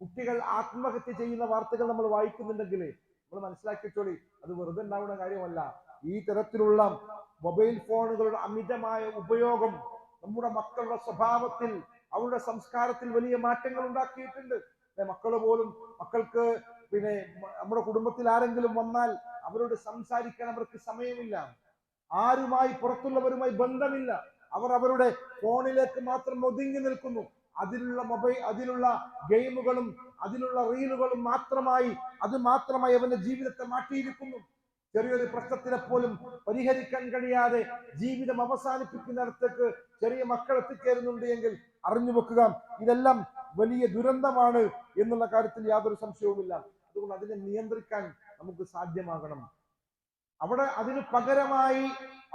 കുട്ടികൾ ആത്മഹത്യ ചെയ്യുന്ന വാർത്തകൾ നമ്മൾ വായിക്കുന്നുണ്ടെങ്കിൽ നമ്മൾ മനസ്സിലാക്കിച്ചോളി അത് വെറുതെ ഉണ്ടാവുന്ന കാര്യമല്ല. ഈ തരത്തിലുള്ള മൊബൈൽ ഫോണുകളുടെ അമിതമായ ഉപയോഗം നമ്മുടെ മക്കളുടെ സ്വഭാവത്തിൽ അവരുടെ സംസ്കാരത്തിൽ വലിയ മാറ്റങ്ങൾ ഉണ്ടാക്കിയിട്ടുണ്ട്. മക്കൾ പോലും മക്കൾക്ക് പിന്നെ നമ്മുടെ കുടുംബത്തിൽ ആരെങ്കിലും വന്നാൽ അവരോട് സംസാരിക്കാൻ അവർക്ക് സമയമില്ല. ആരുമായി പുറത്തുള്ളവരുമായി ബന്ധമില്ല. അവർ അവരുടെ ഫോണിലേക്ക് മാത്രം ഒതുങ്ങി നിൽക്കുന്നു. അതിലുള്ള മൊബൈൽ അതിലുള്ള ഗെയിമുകളും അതിലുള്ള റീലുകളും മാത്രമായി അത് മാത്രമായി അവന്റെ ജീവിതത്തെ മാറ്റിയിരിക്കുന്നു. ചെറിയൊരു പ്രശ്നത്തിനെ പോലും പരിഹരിക്കാൻ കഴിയാതെ ജീവിതം അവസാനിപ്പിക്കുന്നിടത്തേക്ക് ചെറിയ മക്കൾ എത്തിച്ചേരുന്നുണ്ട് എങ്കിൽ അറിഞ്ഞു വെക്കുക ഇതെല്ലാം വലിയ ദുരന്തമാണ് എന്നുള്ള കാര്യത്തിൽ യാതൊരു സംശയവുമില്ല. അതുകൊണ്ട് അതിനെ നിയന്ത്രിക്കാൻ നമുക്ക് സാധ്യമാകണം. അവിടെ അതിനു പകരമായി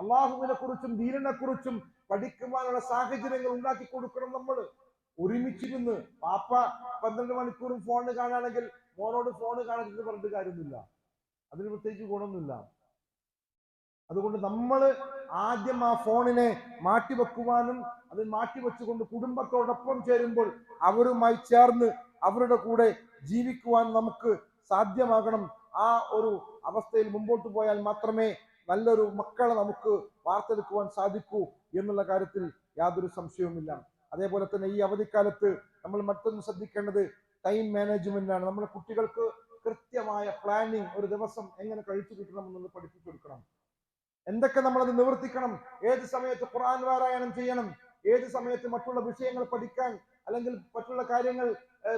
അള്ളാഹുവിനെ കുറിച്ചും ദീനിനെ കുറിച്ചും പഠിക്കുവാനുള്ള സാഹചര്യങ്ങൾ ഉണ്ടാക്കി കൊടുക്കണം നമ്മൾ. ഒരുമിച്ചിരുന്ന് പാപ്പ പന്ത്രണ്ട് മണിക്കൂറും ഫോണ് കാണുകയാണെങ്കിൽ മോനോട് ഫോണ് കാണരുത് പറഞ്ഞിട്ട് കാര്യമൊന്നുമില്ല. അതിന് പ്രത്യേകിച്ച് ഗുണമൊന്നുമില്ല. അതുകൊണ്ട് നമ്മൾ ആദ്യം ആ ഫോണിനെ മാറ്റിവെക്കുവാനും അത് മാറ്റിവെച്ചുകൊണ്ട് കുടുംബത്തോടൊപ്പം ചേരുമ്പോൾ അവരുമായി ചേർന്ന് അവരുടെ കൂടെ ജീവിക്കുവാൻ നമുക്ക് സാധ്യമാകണം ആ ഒരു അവസ്ഥയിൽ മുമ്പോട്ട് പോയാൽ മാത്രമേ നല്ലൊരു മക്കളെ നമുക്ക് വാർത്തെടുക്കുവാൻ സാധിക്കൂ എന്നുള്ള കാര്യത്തിൽ യാതൊരു സംശയവുമില്ല. അതേപോലെ തന്നെ ഈ അവധിക്കാലത്ത് നമ്മൾ മറ്റൊന്ന് ശ്രദ്ധിക്കേണ്ടത് ടൈം മാനേജ്മെന്റ് ആണ്. നമ്മുടെ കുട്ടികൾക്ക് കൃത്യമായ പ്ലാനിങ് ഒരു ദിവസം എങ്ങനെ കഴിച്ചു കിട്ടണം എന്നുള്ളത് പഠിപ്പിച്ചു കൊടുക്കണം. എന്തൊക്കെ നമ്മളത് നിവർത്തിക്കണം? ഏത് സമയത്ത് ഖുർആൻ പാരായണം ചെയ്യണം? ഏത് സമയത്ത് മറ്റുള്ള വിഷയങ്ങൾ പഠിക്കാൻ അല്ലെങ്കിൽ മറ്റുള്ള കാര്യങ്ങൾ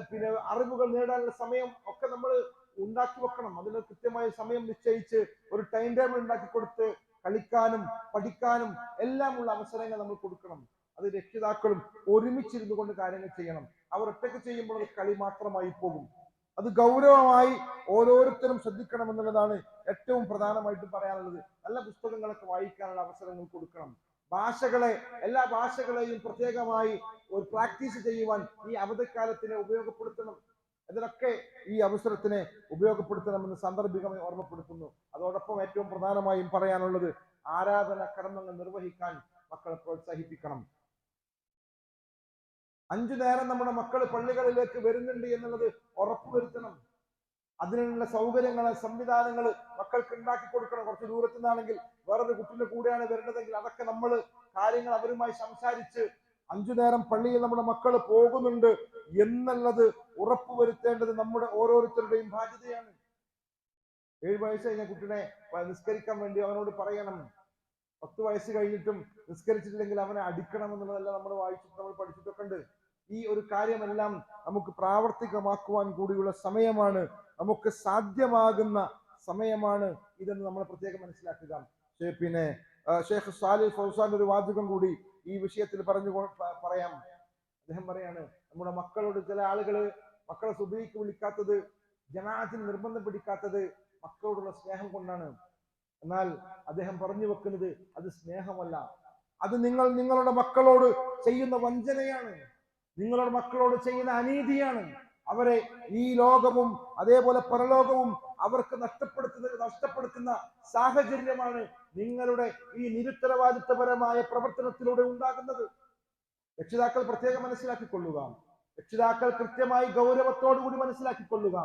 പിന്നെ അറിവുകൾ നേടാനുള്ള സമയം ഒക്കെ നമ്മൾ ഉണ്ടാക്കി വെക്കണം. അതിന് കൃത്യമായ സമയം നിശ്ചയിച്ച് ഒരു ടൈം ടേബിൾ ഉണ്ടാക്കി കൊടുത്ത് കളിക്കാനും പഠിക്കാനും എല്ലാമുള്ള അവസരങ്ങൾ നമ്മൾ കൊടുക്കണം. അത് രക്ഷിതാക്കളും ഒരുമിച്ചിരുന്നു കൊണ്ട് കാര്യങ്ങൾ ചെയ്യണം. അവർ ഒറ്റയ്ക്ക് ചെയ്യുമ്പോൾ അത് കളി മാത്രമായി പോകും. അത് ഗൗരവമായി ഓരോരുത്തരും ശ്രദ്ധിക്കണം എന്നുള്ളതാണ് ഏറ്റവും പ്രധാനമായിട്ടും പറയാനുള്ളത്. നല്ല പുസ്തകങ്ങളൊക്കെ വായിക്കാനുള്ള അവസരങ്ങൾ കൊടുക്കണം. ഭാഷകളെ എല്ലാ ഭാഷകളെയും പ്രത്യേകമായി ഒരു പ്രാക്ടീസ് ചെയ്യുവാൻ ഈ അവധിക്കാലത്തിനെ ഉപയോഗപ്പെടുത്തണം. ഇതിനൊക്കെ ഈ അവസരത്തിനെ ഉപയോഗപ്പെടുത്തണമെന്ന് സാന്ദർഭികമായി ഓർമ്മപ്പെടുത്തുന്നു. അതോടൊപ്പം ഏറ്റവും പ്രധാനമായും പറയാനുള്ളത് ആരാധന കർമ്മങ്ങൾ നിർവഹിക്കാൻ മക്കളെ പ്രോത്സാഹിപ്പിക്കണം. അഞ്ചു നേരം നമ്മുടെ മക്കൾ പള്ളികളിലേക്ക് വരുന്നുണ്ട് എന്നുള്ളത് ഉറപ്പുവരുത്തണം. അതിനുള്ള സൗകര്യങ്ങൾ സംവിധാനങ്ങൾ മക്കൾക്ക് ഉണ്ടാക്കി കൊടുക്കണം. കുറച്ച് ദൂരത്തു നിന്നാണെങ്കിൽ വേറൊരു കുട്ടിന്റെ കൂടെയാണ് വരേണ്ടതെങ്കിൽ അതൊക്കെ നമ്മൾ കാര്യങ്ങൾ അവരുമായി സംസാരിച്ച് അഞ്ചു നേരം പള്ളിയിൽ നമ്മുടെ മക്കൾ പോകുന്നുണ്ട് എന്നുള്ളത് ഉറപ്പുവരുത്തേണ്ടത് നമ്മുടെ ഓരോരുത്തരുടെയും ബാധ്യതയാണ്. ഏഴ് വയസ്സ് കഴിഞ്ഞ കുട്ടിനെ നിസ്കരിക്കാൻ വേണ്ടി അവനോട് പറയണം. പത്ത് വയസ്സ് കഴിഞ്ഞിട്ടും നിസ്കരിച്ചിട്ടില്ലെങ്കിൽ അവനെ അടിക്കണം എന്നുള്ളതല്ല നമ്മൾ വായിച്ചിട്ട് നമ്മൾ പഠിച്ചിട്ടൊക്കെ ഉണ്ട്. ഈ ഒരു കാര്യമെല്ലാം നമുക്ക് പ്രാവർത്തികമാക്കുവാൻ കൂടിയുള്ള സമയമാണ്. നമുക്ക് സാധ്യമാകുന്ന സമയമാണ് ഇതെന്ന് നമ്മൾ പ്രത്യേകം മനസ്സിലാക്കുക. പിന്നെ ഷേഖ് സാലിഹ് ഫൗസാൻ ഒരു വാചകം കൂടി ഈ വിഷയത്തിൽ പറഞ്ഞു പറയാം. അദ്ദേഹം പറയാണ് നമ്മുടെ മക്കളോട് ചില ആളുകൾ മക്കളെ സുബീക്ക് വിളിക്കാത്തത് ജമാഅത്തിന് നിർബന്ധം പിടിക്കാത്തത് മക്കളോടുള്ള സ്നേഹം കൊണ്ടാണ്. എന്നാൽ അദ്ദേഹം പറഞ്ഞു വെക്കുന്നത് അത് സ്നേഹമല്ല. അത് നിങ്ങൾ നിങ്ങളുടെ മക്കളോട് ചെയ്യുന്ന വഞ്ചനയാണ്. നിങ്ങളുടെ മക്കളോട് ചെയ്യുന്ന അനീതിയാണ്. അവരെ ഈ ലോകവും അതേപോലെ പരലോകവും അവർക്ക് നഷ്ടപ്പെടുത്തുന്ന നഷ്ടപ്പെടുത്തുന്ന സാഹചര്യമാണ് നിങ്ങളുടെ ഈ നിരുത്തരവാദിത്വപരമായ പ്രവർത്തനത്തിലൂടെ ഉണ്ടാകുന്നത്. രക്ഷിതാക്കൾ പ്രത്യേകം മനസ്സിലാക്കിക്കൊള്ളുക. രക്ഷിതാക്കൾ കൃത്യമായി ഗൗരവത്തോടു കൂടി മനസ്സിലാക്കിക്കൊള്ളുക.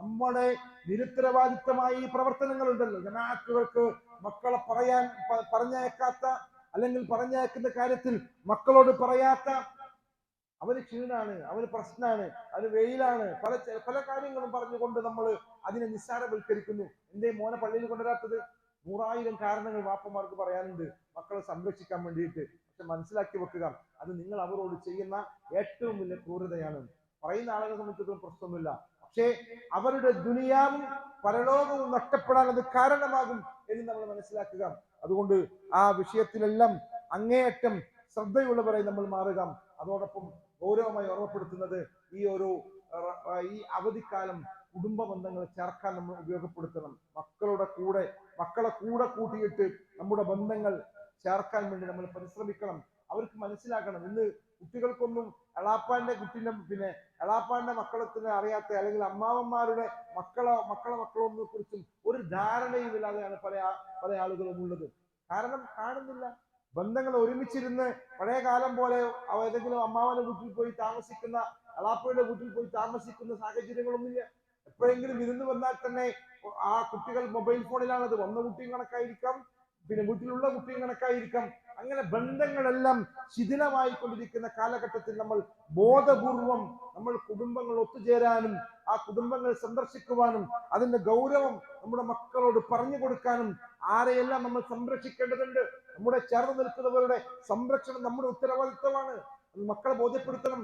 നമ്മുടെ നിരുത്തരവാദിത്തമായ ഈ പ്രവർത്തനങ്ങൾ ഉണ്ടല്ലോ ജമാഅത്തുകൾക്ക് മക്കളെ പറയാൻ പറഞ്ഞയക്കാത്ത അല്ലെങ്കിൽ പറഞ്ഞയക്കുന്ന കാര്യത്തിൽ മക്കളോട് പറയാത്ത അവന് ക്ഷീണാണ് അവന് പ്രശ്നമാണ് അവന് വെയിലാണ്. പല പല കാര്യങ്ങളും പറഞ്ഞുകൊണ്ട് നമ്മൾ അതിനെ നിസ്സാരവൽക്കരിക്കുന്നു. എന്തേ മോനെ പള്ളിയിൽ കൊണ്ടുവരാത്തത്? നൂറായിരം കാരണങ്ങൾ വാപ്പമാർക്ക് പറയാനുണ്ട്. മക്കളെ സംരക്ഷിക്കാൻ വേണ്ടിയിട്ട്. പക്ഷെ മനസ്സിലാക്കി വെക്കുക അത് നിങ്ങൾ അവരോട് ചെയ്യുന്ന ഏറ്റവും വലിയ ക്രൂരതയാണ്. പറയുന്ന ആളുകളെ സംബന്ധിച്ചിടത്തോളം പ്രശ്നമൊന്നുമില്ല. പക്ഷേ അവരുടെ ദുനിയാവും പരലോകവും നഷ്ടപ്പെടാൻ അത് കാരണമാകും എന്ന് നമ്മൾ മനസ്സിലാക്കുക. അതുകൊണ്ട് ആ വിഷയത്തിലെല്ലാം അങ്ങേയറ്റം ശ്രദ്ധയുള്ളവരായി നമ്മൾ മാറുക. അതോടൊപ്പം ഗൗരവമായി ഓർമ്മപ്പെടുത്തുന്നത് ഈ ഒരു ഈ അവധിക്കാലം കുടുംബ ബന്ധങ്ങൾ ചേർക്കാൻ നമ്മൾ ഉപയോഗപ്പെടുത്തണം. മക്കളുടെ കൂടെ മക്കളെ കൂടെ കൂട്ടിയിട്ട് നമ്മുടെ ബന്ധങ്ങൾ ചേർക്കാൻ വേണ്ടി നമ്മൾ പരിശ്രമിക്കണം. അവർക്ക് മനസ്സിലാക്കണം. ഇന്ന് കുട്ടികൾക്കൊന്നും എളാപ്പാന്റെ കുട്ടിന്റെ പിന്നെ എളാപ്പാന്റെ മക്കളത്തിന് അറിയാത്ത അല്ലെങ്കിൽ അമ്മാവന്മാരുടെ മക്കളോ മക്കളെ മക്കളൊന്നും കുറിച്ചും ഒരു ധാരണയും ഇല്ലാതെയാണ് പല പല ആളുകളും ഉള്ളത്. കാരണം കാണുന്നില്ല. ബന്ധങ്ങൾ ഒരുമിച്ചിരുന്ന് പഴയ കാലം പോലെ ഏതെങ്കിലും അമ്മാവന്റെ വീട്ടിൽ പോയി താമസിക്കുന്ന അളാപ്പയുടെ വീട്ടിൽ പോയി താമസിക്കുന്ന സാഹചര്യങ്ങളൊന്നുമില്ല. എപ്പോഴെങ്കിലും വിരുന്ന് വന്നാൽ തന്നെ ആ കുട്ടികൾ മൊബൈൽ ഫോണിലാണത് വന്ന കുട്ടിയും കണക്കായിരിക്കാം പിന്നെ വീട്ടിലുള്ള കുട്ടിയും കണക്കായിരിക്കാം. അങ്ങനെ ബന്ധങ്ങളെല്ലാം ശിഥിലമായി കൊണ്ടിരിക്കുന്ന കാലഘട്ടത്തിൽ നമ്മൾ ബോധപൂർവം നമ്മൾ കുടുംബങ്ങൾ ഒത്തുചേരാനും ആ കുടുംബങ്ങൾ സന്ദർശിക്കുവാനും അതിന്റെ ഗൗരവം നമ്മുടെ മക്കളോട് പറഞ്ഞു കൊടുക്കാനും ആരെയെല്ലാം നമ്മൾ സംരക്ഷിക്കേണ്ടതുണ്ട്? നമ്മുടെ ചേർന്ന് നിൽക്കുന്നവരുടെ സംരക്ഷണം നമ്മുടെ ഉത്തരവാദിത്വമാണ് മക്കളെ ബോധ്യപ്പെടുത്തണം.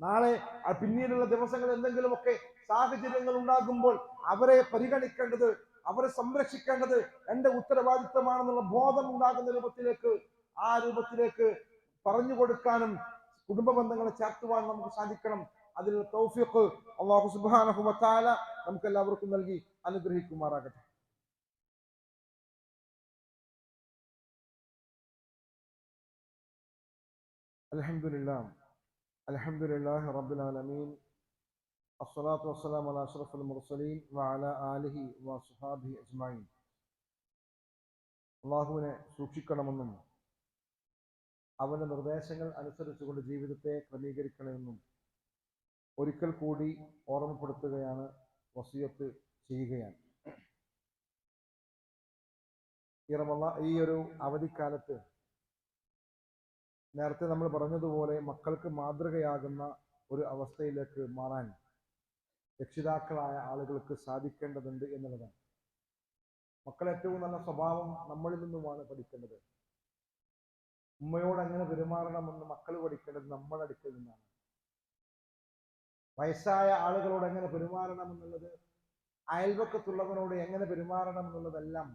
നാളെ പിന്നീടുള്ള ദിവസങ്ങൾ എന്തെങ്കിലുമൊക്കെ സാഹചര്യങ്ങൾ ഉണ്ടാകുമ്പോൾ അവരെ പരിഗണിക്കേണ്ടത് അവരെ സംരക്ഷിക്കേണ്ടത് എന്റെ ഉത്തരവാദിത്തമാണെന്നുള്ള ബോധം ഉണ്ടാകുന്ന രൂപത്തിലേക്ക് ആ രൂപത്തിലേക്ക് പറഞ്ഞു കൊടുക്കാനും കുടുംബ ബന്ധങ്ങളെ ചേർത്തുവാൻ നമുക്ക് സാധിക്കണം. അതിനുള്ള തൗഫീഖ് അള്ളാഹു തആല നമുക്ക് എല്ലാവർക്കും നൽകി അനുഗ്രഹിക്കുമാറാകട്ടെ. الحمد لله الحمد لله رب العالمين الصلاة والسلام على أشرف المرسلين وعلى آله وصحابه أجمعين അള്ളാഹുവിനെ സൂക്ഷിക്കണമെന്നും അവന്റെ നിർദ്ദേശങ്ങൾ അനുസരിച്ചുകൊണ്ട് ജീവിതത്തെ ക്രമീകരിക്കണമെന്നും ഒരിക്കൽ കൂടി ഓർമ്മപ്പെടുത്തുകയാണ് വസിയത്ത് ചെയ്യുകയാണ് ഈ റമള ഈ ഒരു അവധിക്കാലത്ത് നേരത്തെ നമ്മൾ പറഞ്ഞതുപോലെ മക്കൾക്ക് മാതൃകയാകുന്ന ഒരു അവസ്ഥയിലേക്ക് മാറാൻ രക്ഷിതാക്കളായ ആളുകൾക്ക് സാധിക്കേണ്ടതുണ്ട് എന്നുള്ളതാണ്. മക്കൾ ഏറ്റവും നല്ല സ്വഭാവം നമ്മളിൽ നിന്നുമാണ് പഠിക്കേണ്ടത്. ഉമ്മയോട് എങ്ങനെ പെരുമാറണമെന്ന് മക്കൾ പഠിക്കേണ്ടത് നമ്മുടെ അടുക്കൽ നിന്നാണ്. വയസ്സായ ആളുകളോട് എങ്ങനെ പെരുമാറണം എന്നുള്ളത് അയൽവക്കത്തുള്ളവനോട് എങ്ങനെ പെരുമാറണം എന്നുള്ളതെല്ലാം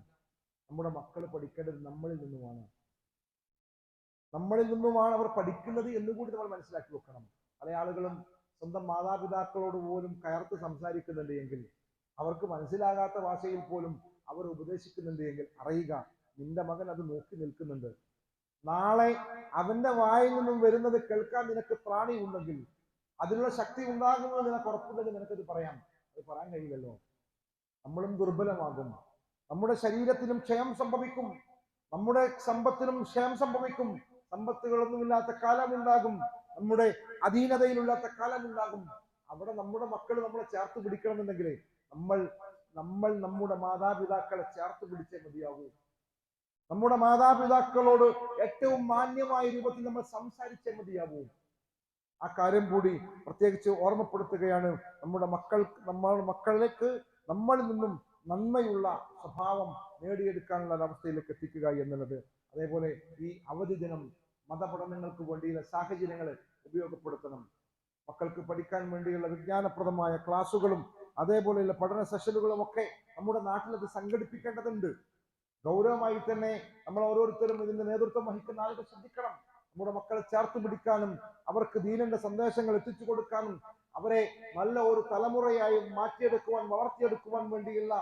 നമ്മുടെ മക്കൾ പഠിക്കേണ്ടത് നമ്മളിൽ നിന്നുമാണ്. നമ്മളിൽ നിന്നുമാണ് അവർ പഠിക്കുന്നത് എന്നുകൂടി നമ്മൾ മനസ്സിലാക്കി വെക്കണം. പല ആളുകളും സ്വന്തം മാതാപിതാക്കളോട് പോലും കയർത്ത് സംസാരിക്കുന്നുണ്ട് എങ്കിൽ അവർക്ക് മനസ്സിലാകാത്ത ഭാഷയിൽ പോലും അവർ ഉപദേശിക്കുന്നുണ്ട് എങ്കിൽ അറിയുക നിന്റെ മകൻ അത് നോക്കി നിൽക്കുന്നുണ്ട്. നാളെ അവന്റെ വായിൽ നിന്നും വരുന്നത് കേൾക്കാൻ നിനക്ക് പ്രാണി ഉണ്ടെങ്കിൽ അതിനുള്ള ശക്തി ഉണ്ടാകുന്നത് നിനക്ക് ഉറപ്പുണ്ടെങ്കിൽ നിനക്കത് പറയാം. അത് പറയാൻ കഴിയില്ലല്ലോ. നമ്മളും ദുർബലമാകും. നമ്മുടെ ശരീരത്തിനും ക്ഷയം സംഭവിക്കും. നമ്മുടെ സമ്പത്തിനും ക്ഷയം സംഭവിക്കും. സമ്പത്തുകളൊന്നുമില്ലാത്ത കാലമുണ്ടാകും. നമ്മുടെ അധീനതയിലില്ലാത്ത കാലമുണ്ടാകും. അവിടെ നമ്മുടെ മക്കൾ നമ്മളെ ചേർത്ത് പിടിക്കണമെന്നുണ്ടെങ്കിൽ നമ്മൾ നമ്മൾ നമ്മുടെ മാതാപിതാക്കളെ ചേർത്ത് പിടിച്ചേ മതിയാകൂ നമ്മുടെ മാതാപിതാക്കളോട് ഏറ്റവും മാന്യമായ രൂപത്തിൽ നമ്മൾ സംസാരിച്ചേ മതിയാകൂ ആ കാര്യം കൂടി പ്രത്യേകിച്ച് ഓർമ്മപ്പെടുത്തുകയാണ്. നമ്മുടെ മക്കൾ നമ്മുടെ മക്കളിലേക്ക് നമ്മളിൽ നിന്നും നന്മയുള്ള സ്വഭാവം നേടിയെടുക്കാനുള്ള ഒരവസ്ഥയിലേക്ക് എത്തിക്കുക എന്നുള്ളത്. അതേപോലെ ഈ അവധി ദിനം മതപഠനങ്ങൾക്ക് വേണ്ടിയുള്ള സാഹചര്യങ്ങൾ ഉപയോഗപ്പെടുത്തണം. മക്കൾക്ക് പഠിക്കാൻ വേണ്ടിയുള്ള വിജ്ഞാനപ്രദമായ ക്ലാസ്സുകളും അതേപോലെയുള്ള പഠന സെഷനുകളും ഒക്കെ നമ്മുടെ നാട്ടിലത് സംഘടിപ്പിക്കേണ്ടതുണ്ട്. ഗൗരവമായി തന്നെ നമ്മൾ ഓരോരുത്തരും ഇതിന്റെ നേതൃത്വം വഹിക്കുന്ന ആളുകൾ ശ്രദ്ധിക്കണം. നമ്മുടെ മക്കളെ ചേർത്ത് പിടിക്കാനും അവർക്ക് ദീനന്റെ സന്ദേശങ്ങൾ എത്തിച്ചു കൊടുക്കാനും അവരെ നല്ല ഒരു തലമുറയായി മാറ്റിയെടുക്കുവാൻ വളർത്തിയെടുക്കുവാൻ വേണ്ടിയുള്ള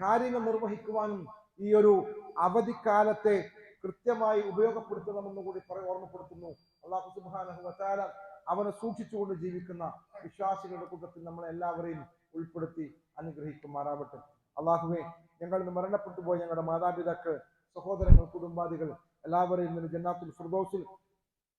കാര്യങ്ങൾ നിർവഹിക്കുവാനും ഈ ഒരു അവധിക്കാലത്തെ കൃത്യമായി ഉപയോഗപ്പെടുത്തണമെന്ന് കൂടി ഓർമ്മപ്പെടുത്തുന്നു. അള്ളാഹു വതആല അവനെ സൂക്ഷിച്ചുകൊണ്ട് ജീവിക്കുന്ന വിശ്വാസികളുടെ കൂട്ടത്തിൽ നമ്മളെ എല്ലാവരെയും ഉൾപ്പെടുത്തി അനുഗ്രഹിക്കുമാറാവട്ടെ. അള്ളാഹുവെ ഞങ്ങൾ ഇന്ന് മരണപ്പെട്ടു പോയ ഞങ്ങളുടെ മാതാപിതാക്കൾ സഹോദരങ്ങൾ കുടുംബാദികൾ എല്ലാവരെയും ഇന്ന് ജന്നാത്തുൽ ഫുർദോസിൽ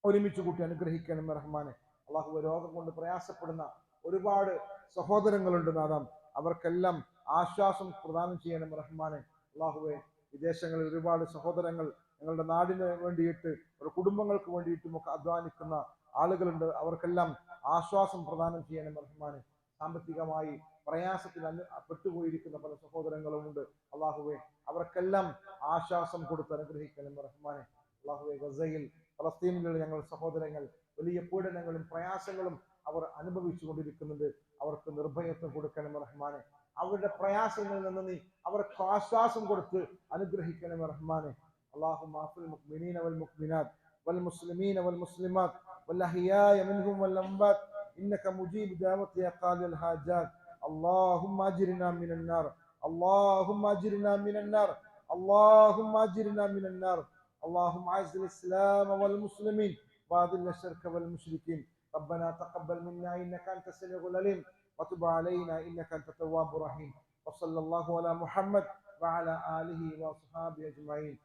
ഒരുമിച്ച് കൂട്ടി അനുഗ്രഹിക്കണം റഹ്മാനെ. അള്ളാഹു രോഗം കൊണ്ട് പ്രയാസപ്പെടുന്ന ഒരുപാട് സഹോദരങ്ങളുണ്ട് നാദാം. അവർക്കെല്ലാം ആശ്വാസം പ്രദാനം ചെയ്യണം റഹ്മാനെ. അള്ളാഹുവെ വിദേശങ്ങളിൽ ഒരുപാട് സഹോദരങ്ങൾ ഞങ്ങളുടെ നാടിന് വേണ്ടിയിട്ട് ഒരു കുടുംബങ്ങൾക്ക് വേണ്ടിയിട്ടും ഒക്കെ അധ്വാനിക്കുന്ന ആളുകളുണ്ട്. അവർക്കെല്ലാം ആശ്വാസം പ്രദാനം ചെയ്യണം റഹ്മാനെ സാമ്പത്തികമായി പ്രയാസത്തിൽ അനു പെട്ടുപോയിരിക്കുന്ന പല സഹോദരങ്ങളുമുണ്ട് അള്ളാഹുവെ അവർക്കെല്ലാം ആശ്വാസം കൊടുത്ത് അനുഗ്രഹിക്കണം റഹ്മാനെ അള്ളാഹുവെ ഗസയിൽ ഫലസ്തീനിലുള്ള ഞങ്ങൾ സഹോദരങ്ങൾ വലിയ പീഡനങ്ങളും പ്രയാസങ്ങളും അവർ അനുഭവിച്ചു കൊണ്ടിരിക്കുന്നുണ്ട് അവർക്ക് നിർഭയത്വം കൊടുക്കണം റഹ്മാനെ അവരുടെ പ്രയാസങ്ങളിൽ നിന്ന് നീ അവർക്ക് ആശ്വാസം കൊടുത്ത് അനുഗ്രഹിക്കണം റഹ്മാനെ اللهم اغفر المؤمنين والمؤمنات والمسلمين والمسلمات والأحياء منهم والأموات. إنك مجيب دعوة يا قاضي الحاجات. اللهم أجرنا من النار. اللهم أجرنا من النار. اللهم أجرنا من النار. اللهم أعز الإسلام والمسلمين وأذل الشرك والمشركين. ربنا تقبل منا إنك أنت السميع العليم. وتب علينا إنك أنت التواب الرحيم. وصلى الله على محمد وعلى آله وأصحابه أجمعين.